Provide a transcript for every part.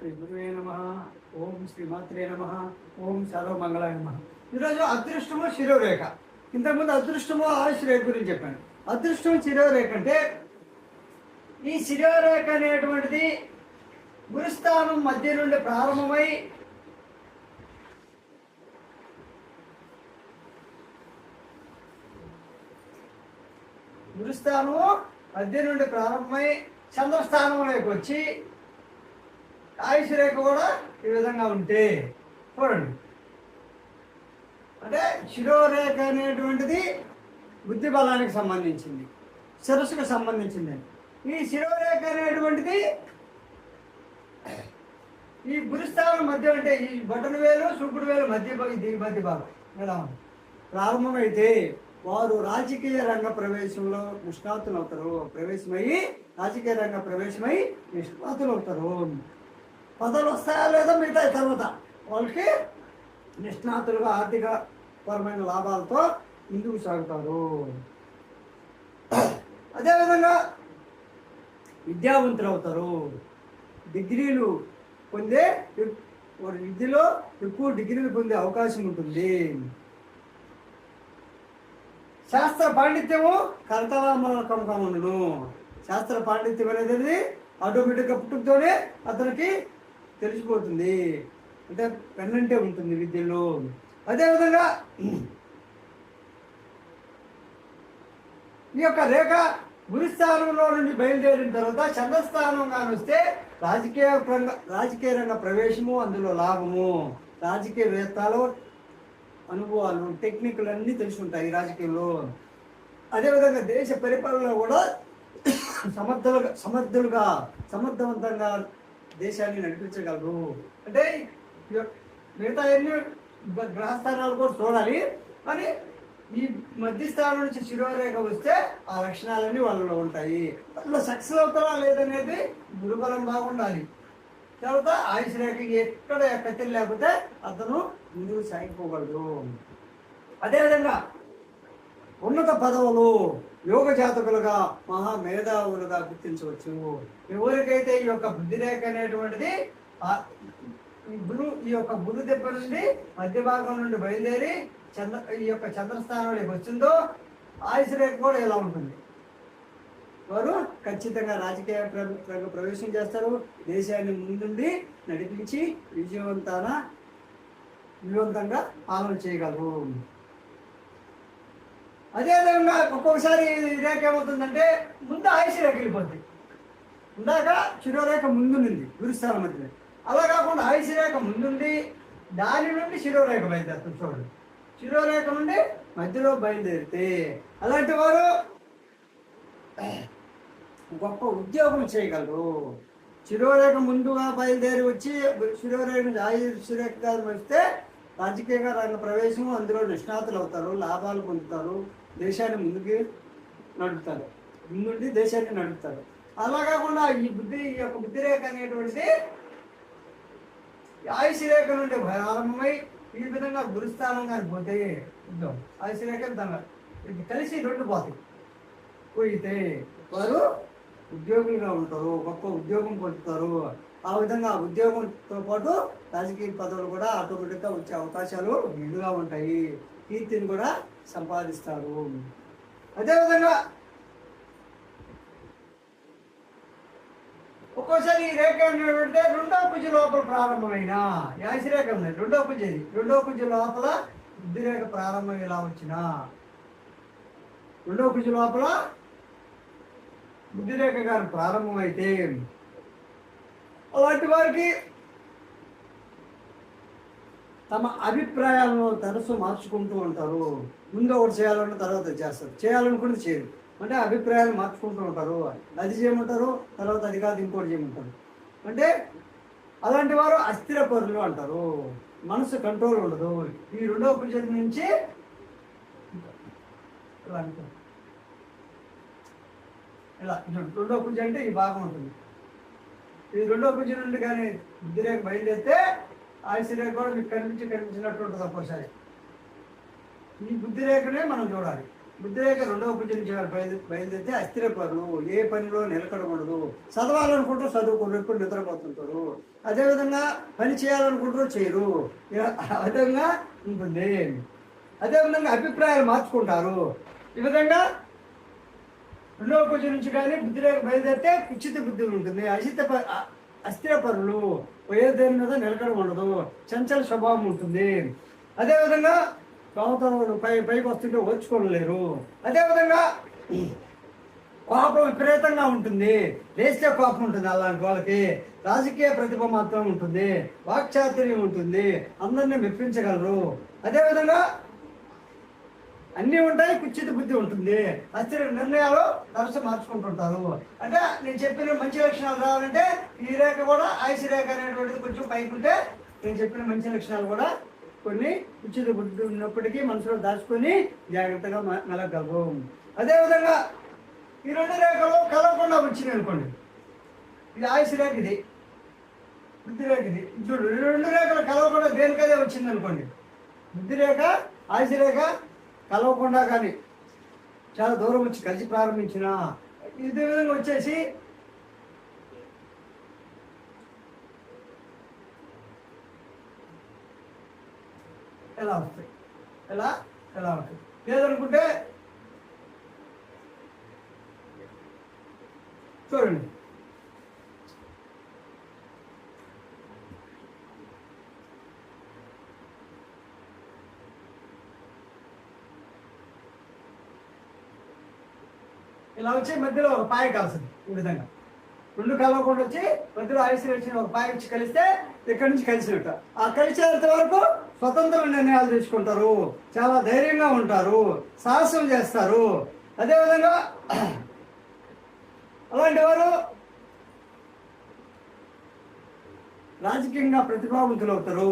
శ్రీ గురువే నమ. ఓం శ్రీమాత్రే నమ. ఓం సర్వమంగళాయ నమ. ఈరోజు అదృష్టము శిరోరేఖ. ఇంతకుముందు అదృష్టము ఆయుష్ గురించి చెప్పాను. అదృష్టం శిరోరేఖ అంటే ఈ శిరోరేఖ అనేటువంటిది గురుస్థానం మధ్య నుండి ప్రారంభమై గురుస్థానము మధ్య నుండి ప్రారంభమై చంద్రస్థానంలోకి వచ్చి ఆయుష్ రేఖ కూడా ఈ విధంగా ఉంటే చూడండి. అంటే శిరోరేఖ అనేటువంటిది బుద్ధి బలానికి సంబంధించింది శిరస్సుకు సంబంధించింది. ఈ శిరోరేఖ అనేటువంటిది ఈ గురుస్థానం మధ్య అంటే ఈ బటన్ వేలు సూపుడు వేలు మధ్య దీని మధ్య భాగం. ఎలా? ప్రారంభమైతే వారు రాజకీయ రంగ ప్రవేశంలో నిష్ణాతులు అవుతారు ప్రవేశమై రాజకీయ రంగ ప్రవేశమై నిష్ణాతులు అవుతారు పదవులు వస్తాయా లేదా మిగతా తర్వాత? వాళ్ళకి నిష్ణాతులుగా ఆర్థిక పరమైన లాభాలతో ముందుకు సాగుతారు. అదేవిధంగా విద్యావంతులు అవుతారు. డిగ్రీలు పొందే వారి విద్యలో ఎక్కువ డిగ్రీలు పొందే అవకాశం ఉంటుంది. శాస్త్ర పాండిత్యము కర్తలామలకం కామును శాస్త్ర పాండిత్యం అనేది ఆటోమేటిక్గా పుట్టుకతోనే అతనికి తెలిసిపోతుంది. అంటే పెన్నంటే ఉంటుంది విద్యలో. అదేవిధంగా ఈ యొక్క రేఖ గురుస్థానంలో నుండి బయలుదేరిన తర్వాత చంద్రస్థానంగా వస్తే రాజకీయ రంగ రాజకీయ రంగ ప్రవేశము అందులో లాభము. రాజకీయ వేత్తాలు అనుభవాలు టెక్నిక్లు అన్నీ తెలిసి ఉంటాయి రాజకీయంలో. అదేవిధంగా దేశ పరిపాలన కూడా సమర్థులుగా సమర్థులుగా సమర్థవంతంగా దేశాన్ని నడిపించగలరు? అంటే మిగతా ఎన్ని గ్రహస్థానాలు కూడా చూడాలి. కానీ ఈ మధ్యస్థానం నుంచి శిరోరేఖ వస్తే ఆ లక్షణాలన్నీ వాళ్ళలో ఉంటాయి. అందులో సక్సెస్ అవుతారా లేదనేది గురుబలం బాగుండాలి. తర్వాత ఆయుష్ రేఖకి ఎక్కడ కత్తిరి లేకపోతే అతను ముందుకు సాగిపోగలడు. అదేవిధంగా ఉన్నత పదవులు యోగ జాతకులుగా మహా మేధావులుగా గుర్తించవచ్చు. ఎవరికైతే ఈ యొక్క బుద్ధిరేఖ అనేటువంటిది ఈ గురు ఈ యొక్క గురు దెబ్బ నుండి మధ్య భాగం నుండి బయలుదేరి చంద్ర ఈ యొక్క చంద్రస్థానంలోకి వచ్చిందో ఆయుష్ రేఖ కూడా ఇలా ఉంటుంది. వారు ఖచ్చితంగా రాజకీయ రంగ ప్రవేశం చేస్తారు. దేశాన్ని ముందుండి నడిపించి విజయవంతాన విజయవంతంగా పాలన చేయగలరు. అదేవిధంగా ఒక్కొక్కసారి రేఖ ఏమవుతుందంటే ముందు ఆయుష్ రేఖ వెళ్ళిపోద్ది. ఇందాక శిరోరేఖ ముందుంది గురుస్థానం మధ్య అలా కాకుండా ఆయుష్ రేఖ ముందుండి దాని నుండి శిరోరేఖ బయలుదేరుతుంది చూడండి. శిరోరేఖ నుండి మధ్యలో బయలుదేరితే అలాంటి వారు గొప్ప ఉద్యోగం చేయగలరు. శిరోరేఖ ముందుగా బయలుదేరి వచ్చి శిరోరేఖ నుంచి ఆయుర్ శిరోరేఖ వస్తే రాజకీయ రంగ ప్రవేశం అందులో నిష్ణాతులు అవుతారు లాభాలు పొందుతారు దేశాన్ని ముందుకు నడుపుతారు. ముందుండి దేశాన్ని నడుపుతారు. అలా కాకుండా ఈ బుద్ధి ఈ యొక్క బుద్ధి రేఖ అనేటువంటిది ఈ ఆయుష్ రేఖ నుండి ప్రారంభమై ఈ విధంగా గురుస్థానం కానీ పోతే యుద్ధం. ఆయుష్ రేఖ విధంగా ఇది కలిసి రెండు పోతాయి. పోయితే వారు ఉద్యోగులుగా ఉంటారు గొప్ప ఉద్యోగం పొందుతారు. ఆ విధంగా ఉద్యోగంతో పాటు రాజకీయ పదవులు కూడా ఆటోమేటిక్గా వచ్చే అవకాశాలు వీలుగా ఉంటాయి. కీర్తిని కూడా సంపాదిస్తారు. అదేవిధంగా ఒక్కోసారి ఈ రేఖ ఏంటంటే రెండో కుజ లోపల ప్రారంభమైన యాసి రేఖ ఉంది. రెండో కుజ ఇది. రెండో కుజ లోపల బుద్ధి రేఖ ప్రారంభం ఇలా వచ్చిన రెండో కుజ లోపల బుద్ధి రేఖ గారు ప్రారంభమైతే అలాంటి వారికి తమ అభిప్రాయాలను తరచు మార్చుకుంటూ ఉంటారు. ముందు ఒకటి చేయాలన్న తర్వాత చేస్తారు. చేయాలనుకుంటే చేయరు. అంటే అభిప్రాయాలు మార్చుకుంటూ ఉంటారు అది చేయమంటారు తర్వాత అది కాదు ఇంకోటి చేయమంటారు. అంటే అలాంటి వారు అస్థిర పరులు అంటారు. మనసు కంట్రోల్ ఉండదు ఈ రెండవ పురుషుల నుంచి ఇలా ఇలా రెండో పూజ అంటే ఈ భాగం ఉంటుంది. ఈ రెండో పూజ నుండి కానీ బుద్ధి బయలుదేరితే ఆయుష్ కూడా మీకు కనిపించి కనిపించినట్టు ఉంటుంది ఒక్కోసారి. ఈ బుద్ధి రేఖనే మనం చూడాలి. బుద్ధిరేఖ రెండవ పూజ నుంచి బయలు బయలుదేరితే అస్థిర ఏ పనిలో నిలకడకూడదు. చదవాలనుకుంటూ చదువుకోరు ఎప్పుడు నిద్రపోతుంటారు. అదేవిధంగా పని చేయాలనుకుంటూ చేయరు. ఇలా ఆ విధంగా ఉంటుంది. అదేవిధంగా అభిప్రాయాలు మార్చుకుంటారు. ఈ విధంగా రెండవ పూజ నుంచి కానీ బుద్ధిరేఖ బయలుదేరితే కుచిత బుద్ధి ఉంటుంది. అసిత అస్థిరపరులు ఏ దేని మీద నిలకడ ఉండదు చంచల స్వభావం ఉంటుంది. అదేవిధంగా సంవత్సరం పై పైకి వస్తుంటే ఓర్చుకోలేరు అదేవిధంగా కోపం విపరీతంగా ఉంటుంది. లేస్తే కోపం ఉంటుంది అలాంటి వాళ్ళకి. రాజకీయ ప్రతిభ మాత్రం ఉంటుంది. వాక్చాతుర్యం ఉంటుంది. అందరినీ మెప్పించగలరు. అదేవిధంగా అన్నీ ఉంటాయి కుచిత బుద్ధి ఉంటుంది. అస్థిర నిర్ణయాలు తరచు మార్చుకుంటుంటారు. అంటే నేను చెప్పిన మంచి లక్షణాలు రావాలంటే ఈ రేఖ కూడా ఆయుష రేఖ అనేటువంటిది కొంచెం పైకి ఉంటే నేను చెప్పిన మంచి లక్షణాలు కూడా కొన్ని కుచిత బుద్ధి ఉన్నప్పటికీ మనసులో దాచుకొని జాగ్రత్తగా మెలగలవు అదేవిధంగా ఈ రెండు రేఖలు కలవకుండా వచ్చినాయి అనుకోండి. ఇది ఆయుష రేఖ ఇది బుద్ధి రేఖ ఇది. చూడు రెండు రేఖలు కలవకుండా దేనికదే వచ్చింది అనుకోండి. బుద్ధి రేఖ ఆయుష రేఖ కలవకుండా కానీ చాలా దూరం వచ్చి కలిసి ప్రారంభించిన ఇదే విధంగా వచ్చేసి ఎలా వస్తాయి? ఎలా? ఎలా ఉంటుంది లేదనుకుంటే చూడండి. ఇలా వచ్చి మధ్యలో ఒక పాయ కాల్సింది ఈ విధంగా. రెండు కలవకుండా వచ్చి మధ్యలో ఐసీ వచ్చిన ఒక పాయ వచ్చి కలిస్తే ఇక్కడి నుంచి కలిసినట్టు ఆ కలిసేంత వరకు స్వతంత్ర నిర్ణయాలు తీసుకుంటారు. చాలా ధైర్యంగా ఉంటారు. సాహసం చేస్తారు. అదేవిధంగా అలాంటి వారు రాజకీయంగా ప్రతిభావంతులు అవుతారు.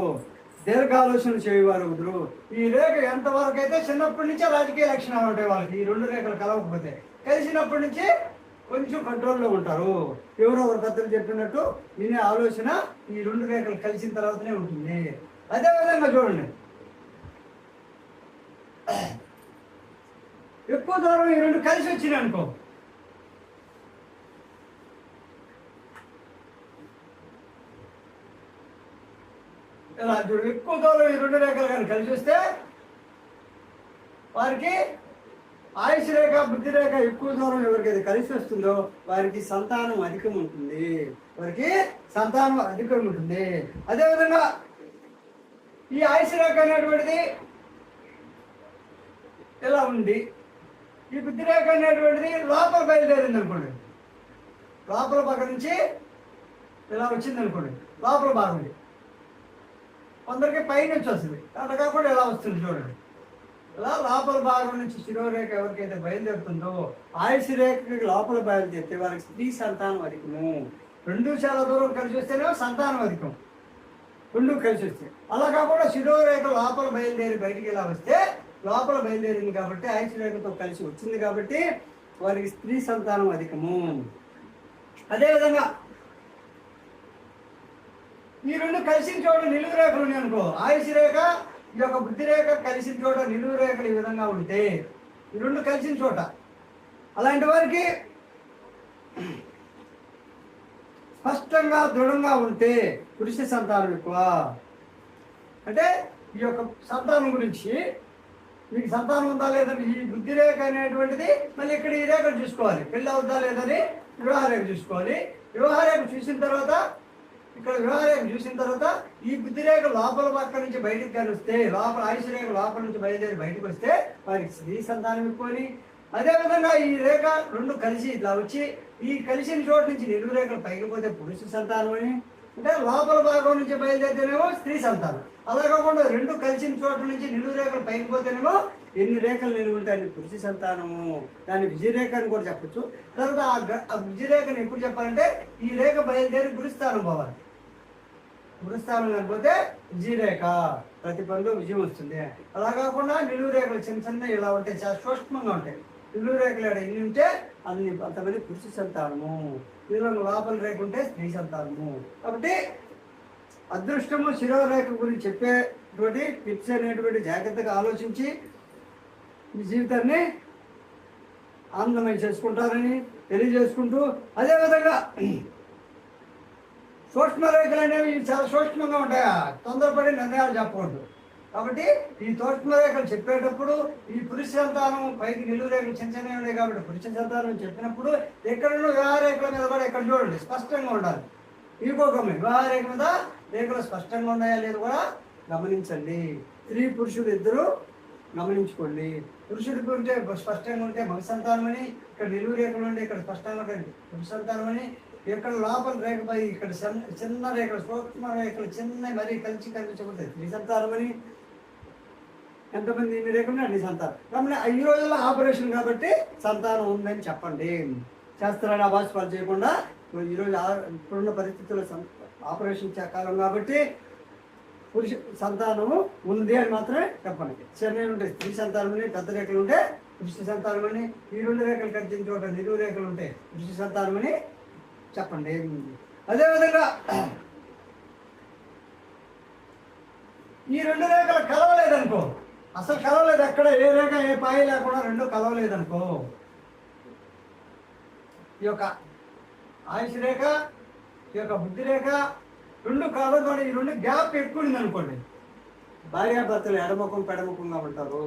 దీర్ఘ ఆలోచన చేయవారు అవుతారు. ఈ రేఖ ఎంతవరకు అయితే చిన్నప్పటి నుంచే రాజకీయ లక్షణాలు ఉంటాయి వాళ్ళకి. ఈ రెండు రేఖలు కలవకపోతే. కలిసినప్పటి నుంచి కొంచెం కంట్రోల్లో ఉంటారు. ఎవరో ఒక పెద్దలు చెప్పినట్టు వినే ఆలోచన ఈ రెండు రేఖలు కలిసిన తర్వాతనే ఉంటుంది. అదేవిధంగా చూడండి. ఎక్కువ దూరం ఈ రెండు కలిసి వచ్చినాయి అనుకో. ఇలా చూడు ఎక్కువ దూరం ఈ రెండు రేఖలు కానీ కలిసి వస్తే వారికి ఆయుష్ రేఖ బుద్ధి రేఖ ఎక్కువ దూరం ఎవరికైతే కలిసి వస్తుందో వారికి సంతానం అధికం ఉంటుంది. వారికి సంతానం అధికం ఉంటుంది. అదేవిధంగా ఈ ఆయుష్ రేఖ అనేటువంటిది ఇలా ఉంది? ఈ బుద్ధి రేఖ అనేటువంటిది లోపల బయలుదేరింది అనుకోండి. లోపల పక్క నుంచి ఇలా వచ్చింది అనుకోండి. లోపల బాగుంది కొందరికి పైనుంచి వస్తుంది. అట్లా కాకుండా ఇలా వస్తుంది చూడండి. అలా లోపల భాగం నుంచి శిరోరేఖ ఎవరికైతే బయలుదేరుతుందో ఆయుష్ రేఖకి లోపల బయలుదేరితే వారికి స్త్రీ సంతానం అధికము. రెండు చాలా దూరం కలిసి వస్తేనే సంతానం అధికం. రెండు కలిసి వస్తాయి అలా కాకుండా శిరోరేఖ లోపల బయలుదేరి బయటికి ఇలా వస్తే లోపల బయలుదేరింది కాబట్టి ఆయుష్ రేఖతో కలిసి వచ్చింది కాబట్టి వారికి స్త్రీ సంతానం అధికము. అదేవిధంగా ఈ రెండు కలిసిన చోట నిలువు రేఖలు ఉన్నాయి అనుకో. ఆయుష్ రేఖ ఈ యొక్క బుద్ధి రేఖ కలిసిన చోట నిలువు రేఖలు ఈ విధంగా ఉంటే ఈ రెండు కలిసిన చోట. అలాంటి వారికి స్పష్టంగా దృఢంగా ఉంటే పురుష సంతానం ఎక్కువ. అంటే ఈ యొక్క సంతానం గురించి మీకు సంతానం ఉందా లేదని ఈ బుద్ధి రేఖ అనేటువంటిది మళ్ళీ ఇక్కడ ఈ రేఖ చూసుకోవాలి. పెళ్ళి అవుద్దా లేదని వివాహ రేఖ చూసుకోవాలి. వివాహ రేఖ చూసిన తర్వాత ఇక్కడ వివాహ చూసిన తర్వాత ఈ బుద్ధిరేఖ లోపల పక్క నుంచి బయటికి కలిస్తే లోపల ఆయుష్ రేఖ లోపల నుంచి బయలుదేరి బయటకు వస్తే వారికి స్త్రీ సంతానం ఎక్కువని అదేవిధంగా ఈ రేఖ రెండు కలిసి ఇట్లా వచ్చి ఈ కలిసిన చోటు నుంచి నిలువు రేఖలు పైకి పోతే పురుష సంతానం అని అంటే లోపల భాగం నుంచి బయలుదేరితేనేమో స్త్రీ సంతానం. అలా కాకుండా రెండు కలిసిన చోట నుంచి నిలువు రేఖలు పైకి పోతేనేమో ఎన్ని రేఖలు నిలువ ఉంటాయి పురుష సంతానము. దాన్ని విజయరేఖ అని కూడా చెప్పొచ్చు. తర్వాత ఆ ఆ విజయరేఖను ఎప్పుడు చెప్పాలంటే ఈ రేఖ బయలుదేరి గురుస్థానం పోవాలి. గురుస్థానం లేకపోతే జీరేఖ ప్రతి పనిలో విజయం వస్తుంది. అలా కాకుండా నిలువు రేఖలు చిన్న చిన్న ఇలా ఉంటాయి చాలా సూక్ష్మంగా ఉంటాయి. నిలువు రేఖలు ఎక్కడ ఎన్ని ఉంటే అన్ని అంతమంది పురుష సంతానము. ఇందులో లోపల రేఖ ఉంటే స్త్రీ సంతానము. కాబట్టి అదృష్టము శిరోరేఖ గురించి చెప్పేటువంటి టిప్స్ అనేటువంటి జాగ్రత్తగా ఆలోచించి మీ జీవితాన్ని ఆనందమై చేసుకుంటారని తెలియజేసుకుంటూ అదేవిధంగా అనేవి చాలా సూక్ష్మంగా ఉంటాయా. తొందరపడి నిర్ణయాలు చెప్పకూడదు. కాబట్టి ఈ సూక్ష్మ రేఖలు చెప్పేటప్పుడు ఈ పురుష సంతానం పైకి నిలువు రేఖలు చిన్న చిన్నవి ఉన్నాయి కాబట్టి పురుష సంతానం చెప్పినప్పుడు ఎక్కడ వివాహ రేఖల మీద కూడా ఎక్కడ చూడండి స్పష్టంగా ఉండాలి. ఇంకొకమే వివాహ రేఖ మీద రేఖలు స్పష్టంగా ఉన్నాయా లేదు కూడా గమనించండి. స్త్రీ పురుషుడు ఇద్దరు గమనించుకోండి. పురుషుడి గురించి స్పష్టంగా ఉంటే మగ సంతానమని ఇక్కడ నిలువు రేఖలు ఉంటే ఇక్కడ స్పష్టంగా ఉంటాయి పురుష సంతానమని ఇక్కడ లోపల రేఖపై ఇక్కడ చిన్న చిన్న రేఖలు సూక్ష్మ రేఖలు చిన్న మరీ కలిసి కనిపించబడతాయి స్త్రీ ఎంతమంది ఇన్ని రేఖలు అన్ని సంతానం కాబట్టి ఈ రోజుల్లో ఆపరేషన్ కాబట్టి సంతానం ఉందని చెప్పండి. శాస్త్రాన్ని అభాస్పాలు చేయకుండా ఈరోజు ఇప్పుడున్న పరిస్థితుల్లో ఆపరేషన్ చే- కాలం కాబట్టి పురుష సంతానము ఉంది అని మాత్రమే చెప్పండి. చిన్న ఉంటాయి స్త్రీ సంతానమని పెద్ద రేఖలు ఉంటే పురుష సంతానమని ఈ రెండు రేఖలు కట్టించుకోవటం నిలువు రేఖలు ఉంటాయి పురుష సంతానమని చెప్పండి అదేవిధంగా ఈ రెండు రేఖలు కలవలేదనుకో అసలు కలవలేదు ఎక్కడ ఏ రేఖ ఏ పాయి లేకుండా రెండు కలవలేదనుకో ఈ యొక్క ఆయుష్ రేఖ ఈ యొక్క బుద్ధి రేఖ రెండు కలవకుండా ఈ రెండు గ్యాప్ ఎక్కువ ఉంది అనుకోండి భార్యాభర్తలు ఎడముఖం పెడముఖంగా ఉంటారు.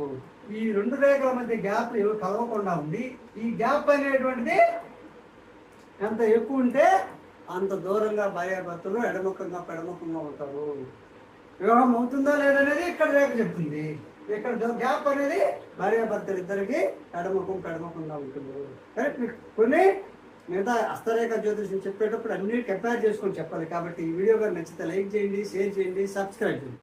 ఈ రెండు రేఖల మధ్య గ్యాప్ కలవకుండా ఉంది ఈ గ్యాప్ అనేటువంటిది ఎంత ఎక్కువ ఉంటే అంత దూరంగా భార్యాభర్తలు ఎడముఖంగా పెడముఖంగా ఉంటారు. వివాహం అవుతుందా లేదనేది ఇక్కడ రేఖ చెప్తుంది. ఇక్కడ గ్యాప్ అనేది భార్యాభర్తలు ఇద్దరికి ఎడముఖం పెడముఖంగా ఉంటుంది. కానీ కొన్ని మిగతా హస్తరేఖ జ్యోతిషం చెప్పేటప్పుడు అన్ని కంపేర్ చేసుకొని చెప్పాలి. కాబట్టి ఈ వీడియో గారు నచ్చితే లైక్ చేయండి షేర్ చేయండి సబ్స్క్రైబ్ చేయండి.